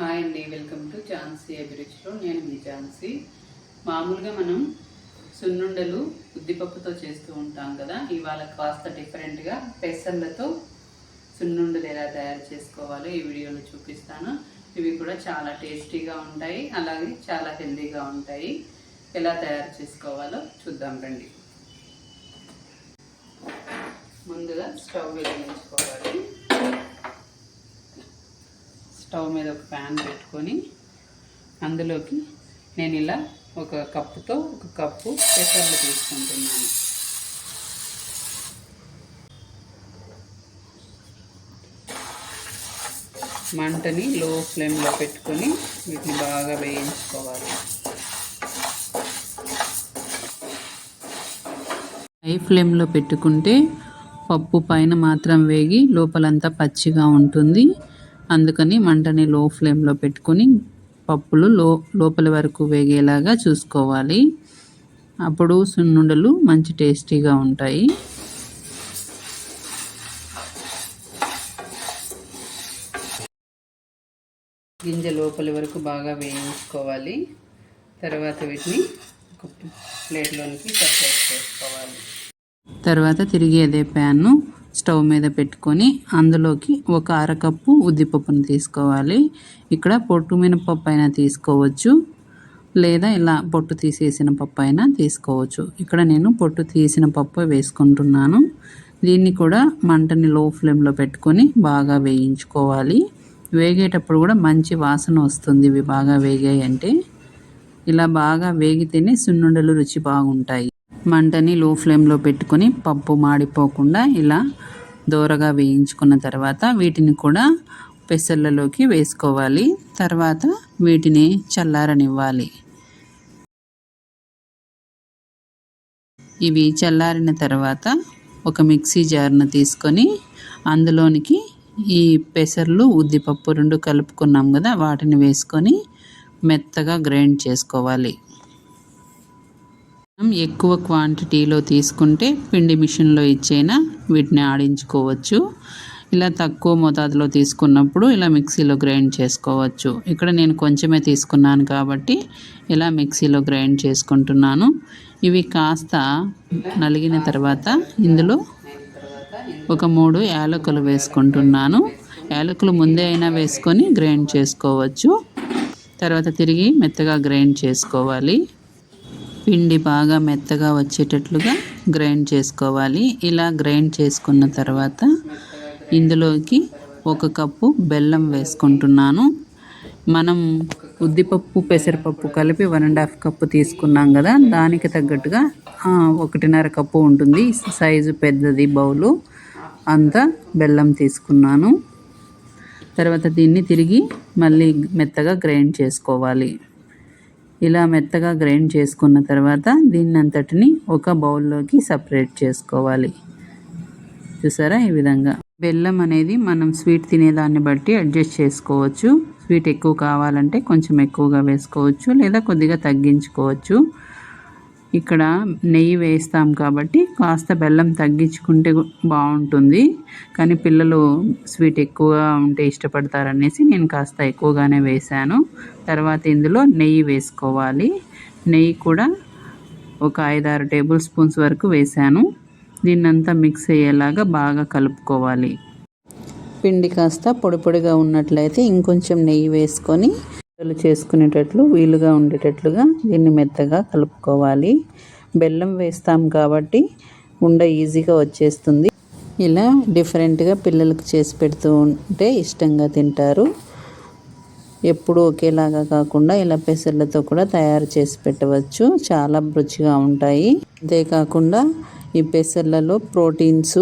Hi అండి welcome to Jhansi అభిరుచిలో నేను మీ ఝాన్సీ మామూలుగా మనం సున్నుండలు ఉద్దిపప్పుతో చేస్తూ ఉంటాం కదా. ఇవాళ కాస్త డిఫరెంట్గా పెసర్లతో సున్నుండలు ఎలా తయారు చేసుకోవాలో ఈ వీడియోలో చూపిస్తాను. ఇవి కూడా చాలా టేస్టీగా ఉంటాయి అలాగే చాలా హెల్తీగా ఉంటాయి. ఎలా తయారు చేసుకోవాలో చూద్దాం రండి. ముందుగా స్టవ్ వెలిగించుకోవాలి. స్టవ్ మీద ఒక ప్యాన్ పెట్టుకొని అందులోకి నేను ఇలా ఒక కప్పుతో ఒక కప్పు పెసర్లు తీసుకుంటున్నాను. మంటని లో ఫ్లేమ్లో పెట్టుకొని వీటిని బాగా వేయించుకోవాలి. హై ఫ్లేమ్లో పెట్టుకుంటే పప్పు పైన మాత్రం వేగి లోపలంతా పచ్చిగా ఉంటుంది. అందుకని మంటని లో ఫ్లేమ్లో పెట్టుకొని పప్పులు లో లోపల వరకు వేగేలాగా చూసుకోవాలి. అప్పుడు సున్నుండలు మంచి టేస్టీగా ఉంటాయి. గింజ లోపలి వరకు బాగా వేయించుకోవాలి. తర్వాత వీటిని ఒక ప్లేట్లోనికి సపరేట్ చేసుకోవాలి. తర్వాత తిరిగి అదే ప్యాన్ను స్టవ్ మీద పెట్టుకొని అందులోకి ఒక అరకప్పు ఉద్దిపప్పును తీసుకోవాలి. ఇక్కడ పొట్టు మినపప్పు అయినా తీసుకోవచ్చు. లేదా ఇలా పొట్టు తీసేసిన పప్పు అయినా తీసుకోవచ్చు. ఇక్కడ నేను పొట్టు తీసిన పప్పు వేసుకుంటున్నాను. దీన్ని కూడా మంటని లో ఫ్లేమ్లో పెట్టుకొని బాగా వేయించుకోవాలి. వేగేటప్పుడు కూడా మంచి వాసన వస్తుంది ఇవి బాగా వేగాయి అంటే. ఇలా బాగా వేగితేనే సున్నుండలు రుచి బాగుంటాయి. మంటని లో ఫ్లేమ్లో పెట్టుకొని పప్పు మాడిపోకుండా ఇలా దోరగా వేయించుకున్న తర్వాత వీటిని కూడా పెసర్లలోకి వేసుకోవాలి. తర్వాత వీటిని చల్లారనివ్వాలి. ఇవి చల్లారిన తర్వాత ఒక మిక్సీ జార్ను తీసుకొని అందులోనికి ఈ పెసర్లు ఉద్దిపప్పు రెండు కలుపుకున్నాం కదా వాటిని వేసుకొని మెత్తగా గ్రైండ్ చేసుకోవాలి. మనం ఎక్కువ క్వాంటిటీలో తీసుకుంటే పిండి మిషన్లో ఇచ్చైనా వీటిని ఆడించుకోవచ్చు. ఇలా తక్కువ మోతాదులో తీసుకున్నప్పుడు ఇలా మిక్సీలో గ్రైండ్ చేసుకోవచ్చు. ఇక్కడ నేను కొంచెమే తీసుకున్నాను కాబట్టి ఇలా మిక్సీలో గ్రైండ్ చేసుకుంటున్నాను. ఇవి కాస్త నలిగిన తర్వాత ఇందులో ఒక మూడు యాలకులు వేసుకుంటున్నాను. యాలకులు ముందే అయినా వేసుకొని గ్రైండ్ చేసుకోవచ్చు. తర్వాత తిరిగి మెత్తగా గ్రైండ్ చేసుకోవాలి. పిండి బాగా మెత్తగా వచ్చేటట్లుగా గ్రైండ్ చేసుకోవాలి. ఇలా గ్రైండ్ చేసుకున్న తర్వాత ఇందులోకి ఒక కప్పు బెల్లం వేసుకుంటున్నాను. మనం ఉద్దిపప్పు పెసరపప్పు కలిపి వన్ అండ్ హాఫ్ కప్పు తీసుకున్నాం కదా దానికి తగ్గట్టుగా ఒకటిన్నర కప్పు ఉంటుంది. సైజు పెద్దది బౌలు అంతా బెల్లం తీసుకున్నాను. తర్వాత దీన్ని తిరిగి మళ్ళీ మెత్తగా గ్రైండ్ చేసుకోవాలి. ఇలా మెత్తగా గ్రైండ్ చేసుకున్న తర్వాత దీన్ని అంతటిని ఒక బౌల్లోకి సపరేట్ చేసుకోవాలి. చూసారా ఈ విధంగా? బెల్లం అనేది మనం స్వీట్ తినేదాన్ని బట్టి అడ్జస్ట్ చేసుకోవచ్చు. స్వీట్ ఎక్కువ కావాలంటే కొంచెం ఎక్కువగా వేసుకోవచ్చు లేదా కొద్దిగా తగ్గించుకోవచ్చు. ఇక్కడ నెయ్యి వేస్తాం కాబట్టి కాస్త బెల్లం తగ్గించుకుంటే బాగుంటుంది. కానీ పిల్లలు స్వీట్ ఎక్కువగా ఉంటే ఇష్టపడతారనేసి నేను కాస్త ఎక్కువగానే వేశాను. తర్వాత ఇందులో నెయ్యి వేసుకోవాలి. నెయ్యి కూడా ఒక ఐదారు టేబుల్ స్పూన్స్ వరకు వేశాను. దీన్నంతా మిక్స్ అయ్యేలాగా బాగా కలుపుకోవాలి. పిండి కాస్త పొడి పొడిగా ఉన్నట్లయితే ఇంకొంచెం నెయ్యి వేసుకొని చేసుకునేటట్లు వీలుగా ఉండేటట్లుగా దీన్ని మెత్తగా కలుపుకోవాలి. బెల్లం వేస్తాం కాబట్టి ఉండ ఈజీగా వచ్చేస్తుంది. ఇలా డిఫరెంట్గా పిల్లలకు చేసి పెడుతూ ఉంటే ఇష్టంగా తింటారు. ఎప్పుడు ఒకేలాగా కాకుండా ఇలా పెసర్లతో కూడా తయారు చేసి పెట్టవచ్చు. చాలా రుచిగా ఉంటాయి. అంతేకాకుండా ఈ పెసర్లలో ప్రోటీన్స్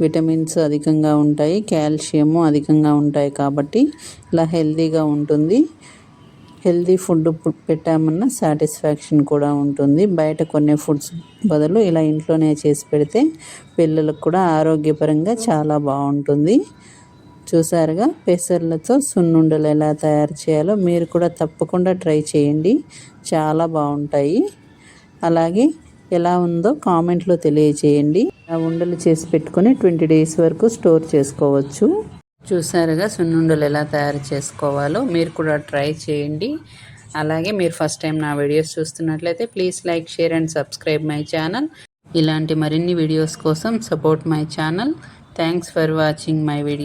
విటమిన్స్ అధికంగా ఉంటాయి. కాల్షియము అధికంగా ఉంటాయి కాబట్టి ఇలా హెల్తీగా ఉంటుంది. హెల్తీ ఫుడ్ పెట్టామన్న సాటిస్ఫాక్షన్ కూడా ఉంటుంది. బయట కొనే ఫుడ్స్ బదులు ఇలా ఇంట్లోనే చేసి పెడితే పిల్లలకు కూడా ఆరోగ్యపరంగా చాలా బాగుంటుంది. చూసారుగా పెసర్లతో సున్నుండలు ఎలా తయారు చేయాలో మీరు కూడా తప్పకుండా ట్రై చేయండి. చాలా బాగుంటాయి. అలాగే ఎలా ఉందో కామెంట్లో తెలియచేయండి ఆ ఉండలు చేసి పెట్టుకొని ట్వంటీ డేస్ వరకు స్టోర్ చేసుకోవచ్చు. చూసారుగా సున్నుండలు ఎలా తయారు చేసుకోవాలో మీరు కూడా ట్రై చేయండి. అలాగే మీరు ఫస్ట్ టైం నా వీడియోస్ చూస్తున్నట్లయితే please like share and subscribe my channel. ఇలాంటి మరిన్ని వీడియోస్ కోసం support my channel. Thanks for watching my video.